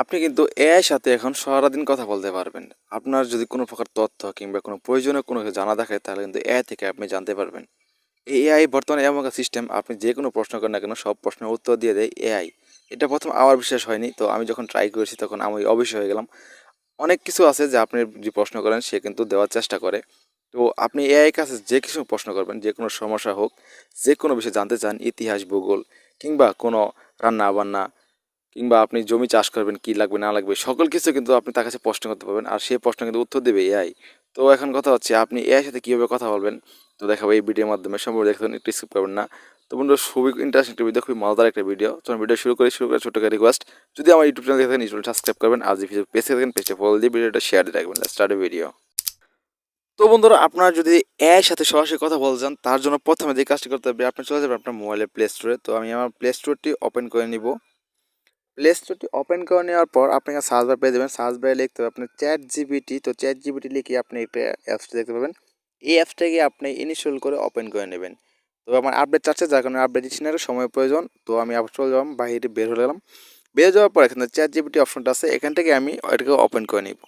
আপনি কিন্তু এআই সাথে এখন সারাদিন কথা বলতে পারবেন। আপনার যদি কোনো প্রকার তথ্য কিংবা কোনো প্রয়োজনীয় কোনো কিছু জানা থাকে, তাহলে কিন্তু এআই থেকে আপনি জানতে পারবেন। এআই বর্তমানে এমন একটা সিস্টেম আপনি যে কোনো প্রশ্ন করেন না কেন, সব প্রশ্নের উত্তর দিয়ে দেয় এআই এটা প্রথম আমার বিশ্বাস হয়নি, তো আমি যখন ট্রাই করেছি তখন আমি অবশ্যই হয়ে গেলাম। অনেক কিছু আছে যে আপনি যে প্রশ্ন করেন, সে কিন্তু দেওয়ার চেষ্টা করে। তো আপনি এআই কাছে যে কিছু প্রশ্ন করবেন, যে কোনো সমস্যা হোক, যে কোনো বিষয়ে জানতে চান, ইতিহাস, ভূগোল কিংবা কোনো রান্না বান্না কিংবা আপনি জমি চাষ করবেন, কি লাগবে, না লাগবে, সকল কিছু কিন্তু আপনি তার কাছে প্রশ্ন করতে পারবেন আর সেই প্রশ্ন কিন্তু উত্তর দেবে এআই তো এখন কথা হচ্ছে, আপনি এআই সাথে কীভাবে কথা বলবেন? তো দেখাবো এই ভিডিওর মাধ্যমে সম্ভব দেখবেন একটু স্কিপ করবেন না। তো বন্ধু খুবই ইন্টারেস্টিং একটা ভিডিও খুবই মজাদার একটা ভিডিও তো ভিডিও শুরু করে শুরু করে ছোটো রিকোয়েস্ট যদি আমার ইউটিউব চ্যানেল দেখেন ইউটিউব সাবস্ক্রাইব করবেন। আর যদি পেজে দেখেন পেজে ফলো দিয়ে ভিডিওটা শেয়ার দিয়ে রাখবেন। স্টার্ট ভিডিও তো বন্ধুরা, আপনারা যদি এর সাথে সরাসরি কথা বলতে চান, তার জন্য প্রথমে যে কাজটি করতে হবে, আপনি চলে যাবেন আপনার মোবাইলের প্লে স্টোরে তো আমি আমার প্লে স্টোরটি ওপেন করে নিব। প্লে স্টোরটি ওপেন করে নেওয়ার পর আপনি এখানে সার্চ বার পেয়ে যাবেন। সার্চ বারে লিখতে হবে আপনার চ্যাট জিবিটি তো চ্যাট জিবিটি লিখে আপনি একটা অ্যাপসটি দেখতে পাবেন। এই অ্যাপসটাকে আপনি ইনস্টল করে ওপেন করে নেবেন। তো আমার আপডেট চাচ্ছে, যার কারণে আপডেট দিচ্ছি না সময় প্রয়োজন। তো আমি আবার চলে যালাম বাইরে বের হয়ে গেলাম। বের যাওয়ার পর এখানে চ্যাট জিবিটি অপশনটা আছে। এখান থেকে আমি এটাকে ওপেন করে নিব।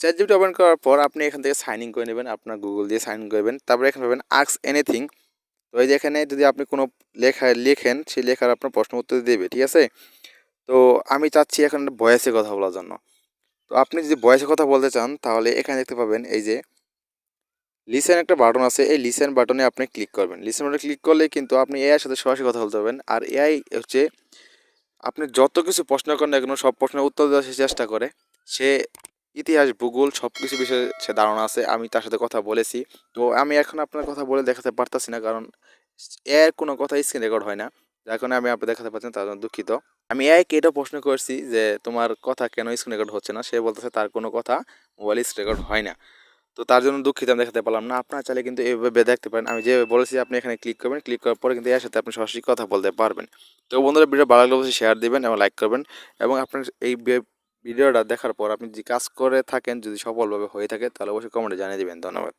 চ্যাট জিবিটি ওপেন করার পর আপনি এখান থেকে সাইন ইন করে নেবেন, আপনার গুগল দিয়ে সাইন ইন করবেন তারপরে এখানে পাবেন আক্স এনিথিং তো এই যে এখানে যদি আপনি কোনো লেখা, লেখেন, সেই লেখার আপনার প্রশ্ন উত্তর দেবে, ঠিক আছে? তো আমি চাচ্ছি এখন ভয়েসে কথা বলার জন্য। তো আপনি যদি ভয়েসে কথা বলতে চান, তাহলে এখানে দেখতে পাবেন এই যে লিসেন একটা বাটন আছে। এই লিসেন বাটনে আপনি ক্লিক করবেন। লিসেন বাটনে ক্লিক করলে কিন্তু আপনি এআইয়ের সাথে সরাসরি কথা বলতে পারবেন। আর এআই হচ্ছে, আপনি যত কিছু প্রশ্ন করেন না কেন, সব প্রশ্নের উত্তর দেওয়ার চেষ্টা করে। সে ইতিহাস, ভূগোল সব কিছু বিষয়ে সে ধারণা আছে। আমি তার সাথে কথা বলেছি। তো আমি এখন আপনার কথা বলে দেখাতে পারতাছি না, কারণ এর কোনো কথা স্ক্রিন রেকর্ড হয় না। যার কারণে আমি আপনি দেখাতে পারছেন তার জন্য দুঃখিত। আমি এআইকে এটা প্রশ্ন করছি যে, তোমার কথা কেন স্ক্রিন রেকর্ড হচ্ছে না? সে বলতেছে, তার কোনো কথা মোবাইল স্ক্রিন রেকর্ড হয় না। তো তার জন্য দুঃখিত, আমি দেখাতে পারলাম না। আপনার চাইলে কিন্তু এইভাবে দেখতে পারেন। আমি যে বলেছি, আপনি এখানে ক্লিক করবেন। ক্লিক করার পরে কিন্তু এর সাথে আপনি সরাসরি কথা বলতে পারবেন। তো বন্ধুরা ভিডিও ভালো লাগলে অবশ্যই শেয়ার দিবেন এবং লাইক করবেন। এবং আপনার এই ভিডিওটা দেখার পর আপনি যে কাজ করে থাকেন, যদি সফলভাবে হয়ে থাকে, তাহলে অবশ্যই কমেন্টে জানিয়ে দিবেন। ধন্যবাদ।